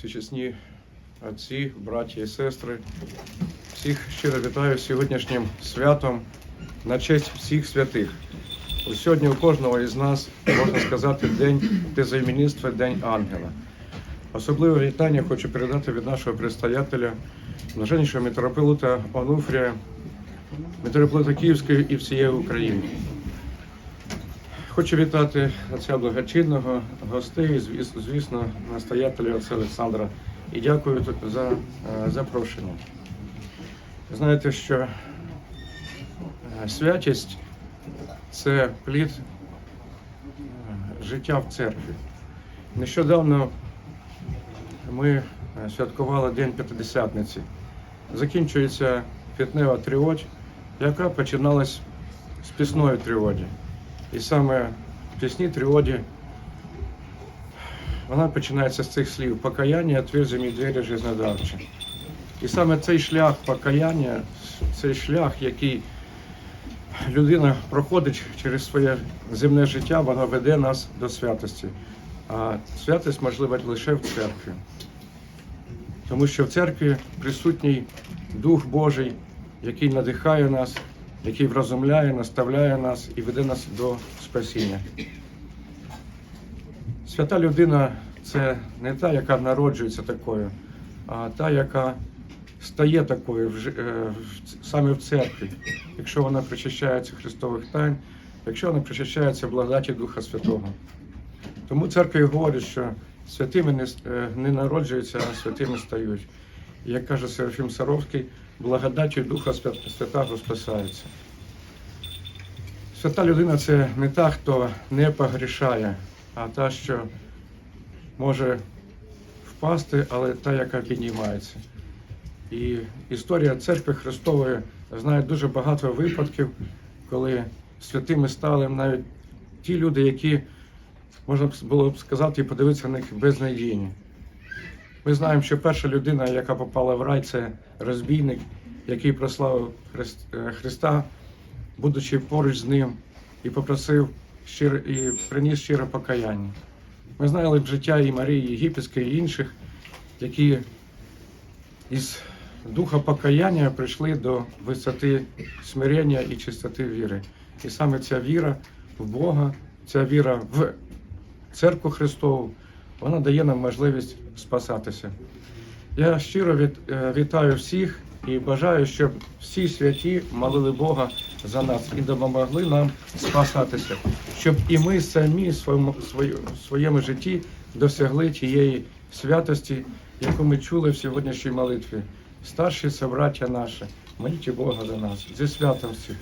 всечесні отці, браті і сестри. Всіх щиро вітаю сьогоднішнім святом на честь всіх святих. Сьогодні у кожного із нас, можна сказати, день тезоіменівства, День Ангела. Особливе вітання хочу передати від нашого предстоятеля, блаженнішого митрополита Онуфрія, митрополита Київської і всієї України. Хочу вітати отця благочинного, гостей, звісно, настоятеля отця Олександра. І дякую за е, запрошення. Знаєте, що е, святість це плід е, життя в церкві. Нещодавно ми святкували День П'ятидесятниці. Закінчується квітнева триводь, яка починалась з пісної триводі. І саме в пісні триводі вона починається з цих слів покаяння, мені двері жизнодавчі. І саме цей шлях покаяння, цей шлях, який людина проходить через своє земне життя, воно веде нас до святості. А святість можлива лише в церкві. Тому що в церкві присутній Дух Божий, який надихає нас, який вразумляє, наставляє нас і веде нас до спасіння. Свята людина це не та, яка народжується такою, а та, яка стає такою е, саме в церкві, якщо вона причащається Христових тайн, якщо вона причащається благодаті Духа Святого. Тому церква і говорить, що святими не, е, не народжуються, а святими стають. Як каже Серафім Саровський, благодаттю Духа Свят- Святого спасаються. Свята людина це не та, хто не погрішає, а та, що може впасти, але та, яка піднімається. І історія церкви Христової знає дуже багато випадків, коли святими стали навіть ті люди, які, можна було б сказати, і подивитися на них безнадійні. Ми знаємо, що перша людина, яка попала в рай, це розбійник, який прославив е, Христа, будучи поруч з ним, і попросив щиро, і приніс щире покаяння. Ми знали б життя і Марії Єгипетської, і інших, які із духа покаяння прийшли до висоти смирення і чистоти віри. І саме ця віра в Бога, ця віра в церкву Христову, вона дає нам можливість спасатися. Я щиро від, е, вітаю всіх і бажаю, щоб всі святі молили Бога за нас і допомогли нам спасатися, щоб і ми самі в своєму, своєму житті досягли тієї святості, яку ми чули в сьогоднішній молитві. Старші собраття наші, моліть Бога за нас. Зі святом всіх.